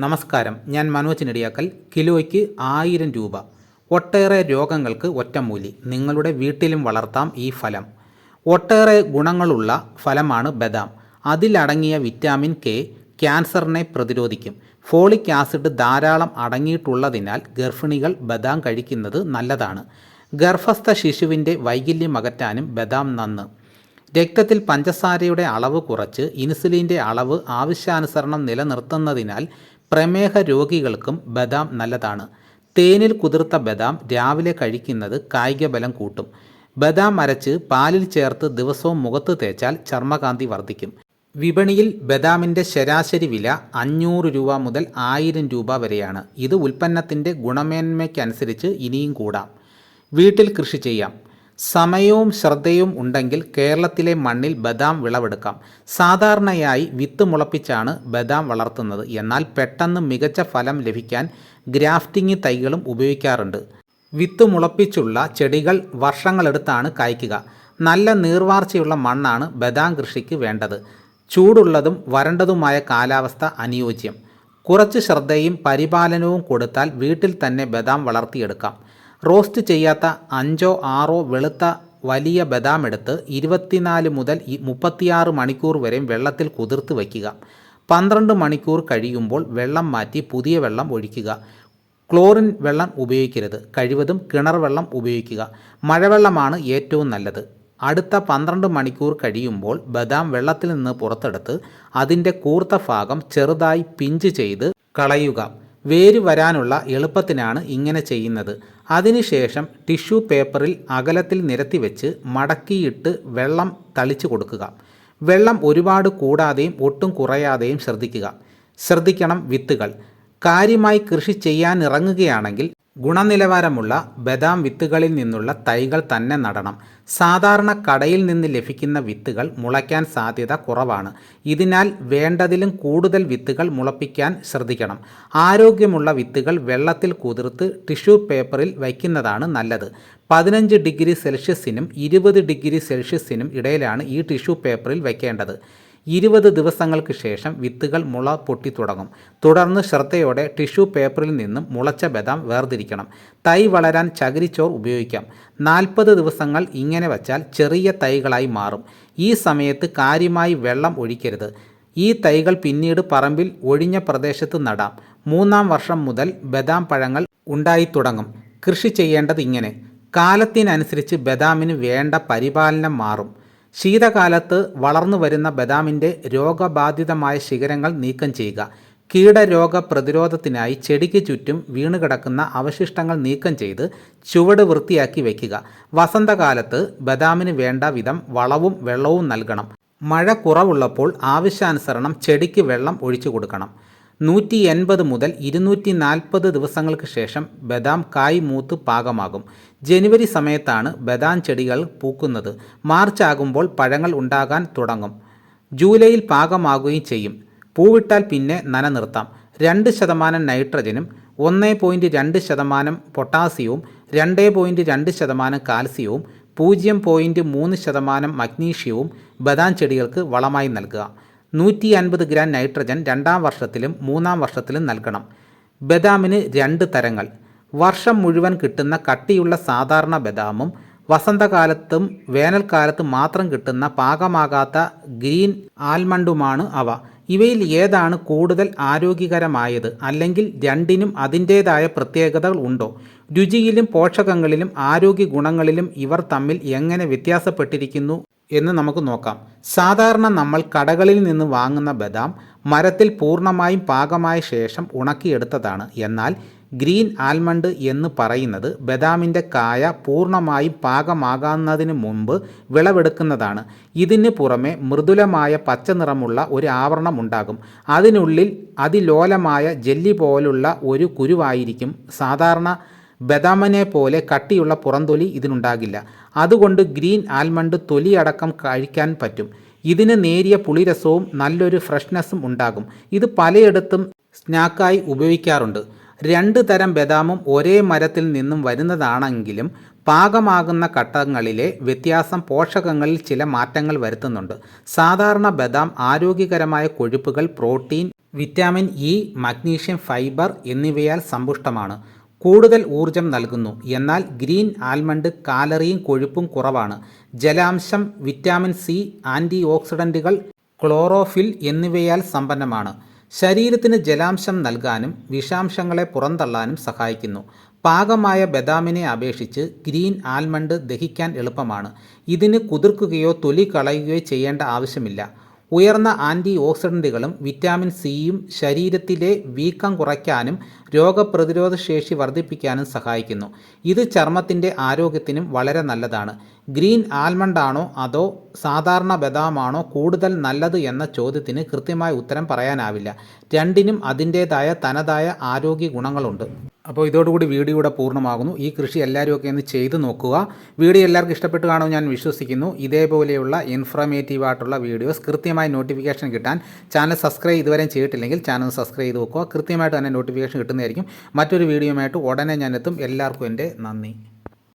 നമസ്കാരം. ഞാൻ മനോജ് നെടിയാക്കൽ. കിലോയ്ക്ക് ആയിരം രൂപ. ഒട്ടേറെ രോഗങ്ങൾക്ക് ഒറ്റമൂലി. നിങ്ങളുടെ വീട്ടിലും വളർത്താം ഈ ഫലം. ഒട്ടേറെ ഗുണങ്ങളുള്ള ഫലമാണ് ബദാം. അതിലടങ്ങിയ വിറ്റാമിൻ കെ ക്യാൻസറിനെ പ്രതിരോധിക്കും. ഫോളിക് ആസിഡ് ധാരാളം അടങ്ങിയിട്ടുള്ളതിനാൽ ഗർഭിണികൾ ബദാം കഴിക്കുന്നത് നല്ലതാണ്. ഗർഭസ്ഥ ശിശുവിന്റെ വൈകല്യം അകറ്റാനും ബദാം നന്ന്. രക്തത്തിൽ പഞ്ചസാരയുടെ അളവ് കുറച്ച് ഇൻസുലിന്റെ അളവ് ആവശ്യാനുസരണം നിലനിർത്തുന്നതിനാൽ പ്രമേഹ രോഗികൾക്കും ബദാം നല്ലതാണ്. തേനിൽ കുതിർത്ത ബദാം രാവിലെ കഴിക്കുന്നത് കായികബലം കൂട്ടും. ബദാം അരച്ച് പാലിൽ ചേർത്ത് ദിവസവും മുഖത്ത് തേച്ചാൽ ചർമ്മകാന്തി വർദ്ധിക്കും. വിപണിയിൽ ബദാമിന്റെ ശരാശരി വില അഞ്ഞൂറ് രൂപ മുതൽ ആയിരം രൂപ വരെയാണ്. ഇത് ഉൽപ്പന്നത്തിന്റെ ഗുണമേന്മയ്ക്കനുസരിച്ച് ഇനിയും കൂടാം. വീട്ടിൽ കൃഷി ചെയ്യാം. സമയവും ശ്രദ്ധയും ഉണ്ടെങ്കിൽ കേരളത്തിലെ മണ്ണിൽ ബദാം വിളവെടുക്കാം. സാധാരണയായി വിത്ത് മുളപ്പിച്ചാണ് ബദാം വളർത്തുന്നത്. എന്നാൽ പെട്ടെന്ന് മികച്ച ഫലം ലഭിക്കാൻ ഗ്രാഫ്റ്റിംഗ് തൈകളും ഉപയോഗിക്കാറുണ്ട്. വിത്ത് മുളപ്പിച്ചുള്ള ചെടികൾ വർഷങ്ങളെടുത്താണ് കായ്ക്കുക. നല്ല നീർവാർച്ചയുള്ള മണ്ണാണ് ബദാം കൃഷിക്ക് വേണ്ടത്. ചൂടുള്ളതും വരണ്ടതുമായ കാലാവസ്ഥ അനുയോജ്യം. കുറച്ച് ശ്രദ്ധയും പരിപാലനവും കൊടുത്താൽ വീട്ടിൽ തന്നെ ബദാം വളർത്തിയെടുക്കാം. റോസ്റ്റ് ചെയ്യാത്ത അഞ്ചോ ആറോ വെളുത്ത വലിയ ബദാം എടുത്ത് ഇരുപത്തിനാല് മുതൽ മുപ്പത്തിയാറ് മണിക്കൂർ വരെയും വെള്ളത്തിൽ കുതിർത്ത് വയ്ക്കുക. പന്ത്രണ്ട് മണിക്കൂർ കഴിയുമ്പോൾ വെള്ളം മാറ്റി പുതിയ വെള്ളം ഒഴിക്കുക. ക്ലോറിൻ വെള്ളം ഉപയോഗിക്കരുത്. കഴിവതും കിണർ വെള്ളം ഉപയോഗിക്കുക. മഴവെള്ളമാണ് ഏറ്റവും നല്ലത്. അടുത്ത പന്ത്രണ്ട് മണിക്കൂർ കഴിയുമ്പോൾ ബദാം വെള്ളത്തിൽ നിന്ന് പുറത്തെടുത്ത് അതിന്റെ കൂർത്ത ഭാഗം ചെറുതായി പിഞ്ച് ചെയ്ത് കളയുക. വേര് വരാനുള്ള എളുപ്പത്തിനാണ് ഇങ്ങനെ ചെയ്യുന്നത്. അതിനുശേഷം ടിഷ്യൂ പേപ്പറിൽ അകലത്തിൽ നിരത്തി വെച്ച് മടക്കിയിട്ട് വെള്ളം തളിച്ചു കൊടുക്കുക. വെള്ളം ഒരുപാട് കൂടാതെയും ഒട്ടും കുറയാതെയും ശ്രദ്ധിക്കുക. ശ്രദ്ധിക്കണം വിത്തുകൾ. കാര്യമായി കൃഷി ചെയ്യാനിറങ്ങുകയാണെങ്കിൽ ഗുണനിലവാരമുള്ള ബദാം വിത്തുകളിൽ നിന്നുള്ള തൈകൾ തന്നെ നടണം. സാധാരണ കടയിൽ നിന്ന് ലഭിക്കുന്ന വിത്തുകൾ മുളയ്ക്കാൻ സാധ്യത കുറവാണ്. ഇതിനാൽ വേണ്ടതിലും കൂടുതൽ വിത്തുകൾ മുളപ്പിക്കാൻ ശ്രദ്ധിക്കണം. ആരോഗ്യമുള്ള വിത്തുകൾ വെള്ളത്തിൽ കുതിർത്ത് ടിഷ്യൂ പേപ്പറിൽ വയ്ക്കുന്നതാണ് നല്ലത്. പതിനഞ്ച് ഡിഗ്രി സെൽഷ്യസിനും ഇരുപത് ഡിഗ്രി സെൽഷ്യസിനും ഇടയിലാണ് ഈ ടിഷ്യൂ പേപ്പറിൽ വയ്ക്കേണ്ടത്. ഇരുപത് ദിവസങ്ങൾക്ക് ശേഷം വിത്തുകൾ മുള പൊട്ടി തുടങ്ങും. തുടർന്ന് ശ്രദ്ധയോടെ ടിഷ്യൂ പേപ്പറിൽ നിന്നും മുളച്ച ബദാം വേർതിരിക്കണം. തൈ വളരാൻ ചകിരിച്ചോർ ഉപയോഗിക്കാം. നാൽപ്പത് ദിവസങ്ങൾ ഇങ്ങനെ വച്ചാൽ ചെറിയ തൈകളായി മാറും. ഈ സമയത്ത് കാര്യമായി വെള്ളം ഒഴിക്കരുത്. ഈ തൈകൾ പിന്നീട് പറമ്പിൽ ഒഴിഞ്ഞ പ്രദേശത്ത് നടാം. മൂന്നാം വർഷം മുതൽ ബദാം പഴങ്ങൾ ഉണ്ടായിത്തുടങ്ങും കൃഷി ചെയ്യേണ്ടത് ഇങ്ങനെ. കാലത്തിനനുസരിച്ച് ബദാമിന് വേണ്ട പരിപാലനം മാറും. ശീതകാലത്ത് വളർന്നു വരുന്ന ബദാമിന്റെ രോഗബാധിതമായ ശിഖരങ്ങൾ നീക്കം ചെയ്യുക. കീടരോഗ പ്രതിരോധത്തിനായി ചെടിക്ക് ചുറ്റും വീണുകിടക്കുന്ന അവശിഷ്ടങ്ങൾ നീക്കം ചെയ്ത് ചുവട് വൃത്തിയാക്കി വയ്ക്കുക. വസന്തകാലത്ത് ബദാമിന് വേണ്ട വിധം വളവും വെള്ളവും നൽകണം. മഴ കുറവുള്ളപ്പോൾ ആവശ്യാനുസരണം ചെടിക്ക് വെള്ളം ഒഴിച്ചു കൊടുക്കണം. നൂറ്റി എൺപത് മുതൽ ഇരുന്നൂറ്റി നാൽപ്പത് ദിവസങ്ങൾക്ക് ശേഷം ബദാം കായ് മൂത്ത് പാകമാകും. ജനുവരി സമയത്താണ് ബദാം ചെടികൾ പൂക്കുന്നത്. മാർച്ച് ആകുമ്പോൾ പഴങ്ങൾ ഉണ്ടാകാൻ തുടങ്ങും. ജൂലൈയിൽ പാകമാകുകയും ചെയ്യും. പൂവിട്ടാൽ പിന്നെ നന നിർത്താം രണ്ട് ശതമാനം നൈട്രജനും ഒന്ന് പോയിന്റ് രണ്ട് ശതമാനം പൊട്ടാസ്യവും രണ്ട് പോയിന്റ് രണ്ട് ശതമാനം കാൽസ്യവും പൂജ്യം പോയിന്റ് മൂന്ന് ശതമാനം മഗ്നീഷ്യവും ബദാം ചെടികൾക്ക് വളമായി നൽകുക. നൂറ്റി അൻപത് ഗ്രാം നൈട്രജൻ രണ്ടാം വർഷത്തിലും മൂന്നാം വർഷത്തിലും നൽകണം. ബദാമിന് രണ്ട് തരങ്ങൾ. വർഷം മുഴുവൻ കിട്ടുന്ന കട്ടിയുള്ള സാധാരണ ബദാമും വസന്തകാലത്തും വേനൽക്കാലത്തും മാത്രം കിട്ടുന്ന പാകമാകാത്ത ഗ്രീൻ ആൽമണ്ടുമാണ് അവ. ഇവയിൽ ഏതാണ് കൂടുതൽ ആരോഗ്യകരമായത്? അല്ലെങ്കിൽ രണ്ടിനും അതിന്റേതായ പ്രത്യേകതകൾ ഉണ്ടോ? രുചിയിലും പോഷകങ്ങളിലും ആരോഗ്യ ഗുണങ്ങളിലും ഇവർ തമ്മിൽ എങ്ങനെ വ്യത്യാസപ്പെട്ടിരിക്കുന്നു? എന്ന് നമുക്ക് നോക്കാം. സാധാരണ നമ്മൾ കടകളിൽ നിന്ന് വാങ്ങുന്ന ബദാം മരത്തിൽ പൂർണമായും പാകമായ ശേഷം ഉണക്കിയെടുത്തതാണ്. എന്നാൽ ഗ്രീൻ ആൽമണ്ട് എന്ന് പറയുന്നത് ബദാമിന്റെ കായ പൂർണമായും പാകമാകുന്നതിന് മുമ്പ് വിളവെടുക്കുന്നതാണ്. ഇതിന് പുറമെ മൃദുലമായ പച്ച നിറമുള്ള ഒരു ആവരണം ഉണ്ടാകും. അതിനുള്ളിൽ അതിലോലമായ ജെല്ലി പോലുള്ള ഒരു കുരുവായിരിക്കും. സാധാരണ ബദാമിനെ പോലെ കട്ടിയുള്ള പുറംതൊലി ഇതിനുണ്ടാകില്ല. അതുകൊണ്ട് ഗ്രീൻ ആൽമണ്ട് തൊലി അടക്കം കഴിക്കാൻ പറ്റും. ഇതിന് നേരിയ പുളിരസവും നല്ലൊരു ഫ്രഷ്നെസ്സും ഉണ്ടാകും. ഇത് പലയിടത്തും സ്നാക്കായി ഉപയോഗിക്കാറുണ്ട്. രണ്ട് തരം ബദാമും ഒരേ മരത്തിൽ നിന്നും വരുന്നതാണെങ്കിലും പാകമാകുന്ന ഘട്ടങ്ങളിലെ വ്യത്യാസം പോഷകങ്ങളിൽ ചില മാറ്റങ്ങൾ വരുത്തുന്നുണ്ട്. സാധാരണ ബദാം ആരോഗ്യകരമായ കൊഴുപ്പുകൾ protein vitamin E magnesium fibre എന്നിവയാൽ സമ്പുഷ്ടമാണ്. കൂടുതൽ ഊർജം നൽകുന്നു. എന്നാൽ ഗ്രീൻ ആൽമണ്ട് കാലറിയും കൊഴുപ്പും കുറവാണ്. ജലാംശം വിറ്റാമിൻ സി ആന്റി ഓക്സിഡന്റുകൾ ക്ലോറോഫിൽ എന്നിവയാൽ സമ്പന്നമാണ്. ശരീരത്തിന് ജലാംശം നൽകാനും വിഷാംശങ്ങളെ പുറന്തള്ളാനും സഹായിക്കുന്നു. പാകമായ ബദാമിനെ അപേക്ഷിച്ച് ഗ്രീൻ ആൽമണ്ട് ദഹിക്കാൻ എളുപ്പമാണ്. ഇതിന് കുതിർക്കുകയോ തൊലി കളയുകയോ ചെയ്യേണ്ട ആവശ്യമില്ല. ഉയർന്ന ആന്റി ഓക്സിഡന്റുകളും വിറ്റാമിൻ സിയും ശരീരത്തിലെ വീക്കം കുറയ്ക്കാനും രോഗപ്രതിരോധ ശേഷി വർദ്ധിപ്പിക്കാനും സഹായിക്കുന്നു. ഇത് ചർമ്മത്തിന്റെ ആരോഗ്യത്തിനും വളരെ നല്ലതാണ്. ഗ്രീൻ ആൽമണ്ട് ആണോ അതോ സാധാരണ ബദാമാണോ കൂടുതൽ നല്ലത് എന്ന ചോദ്യത്തിന് കൃത്യമായ ഉത്തരം പറയാനാവില്ല. രണ്ടിനും അതിന്റേതായ തനതായ ആരോഗ്യ ഗുണങ്ങളുണ്ട്. അപ്പോൾ ഇതോടുകൂടി വീഡിയോ ഇവിടെ പൂർണമാകുന്നു. ഈ കൃഷി എല്ലാവരും ഒക്കെ ഒന്ന് ചെയ്ത് നോക്കുക. വീഡിയോ എല്ലാവർക്കും ഇഷ്ടപ്പെട്ടു കാണുമെന്ന് ഞാൻ വിശ്വസിക്കുന്നു. ഇതേപോലെയുള്ള ഇൻഫർമേറ്റീവ് ആയിട്ടുള്ള വീഡിയോസ് കൃത്യമായി നോട്ടിഫിക്കേഷൻ കിട്ടാൻ ചാനൽ സബ്സ്ക്രൈബ് ഇതുവരെ ചെയ്തിട്ടില്ലെങ്കിൽ ചാനൽ സബ്സ്ക്രൈബ് ചെയ്ത് നോക്കുക കൃത്യമായിട്ട് തന്നെ നോട്ടിഫിക്കേഷൻ കിട്ടുന്നതായിരിക്കും. മറ്റൊരു വീഡിയോയുമായിട്ട് ഉടനെ ഞാനെത്തും എല്ലാവർക്കും എന്റെ നന്ദി.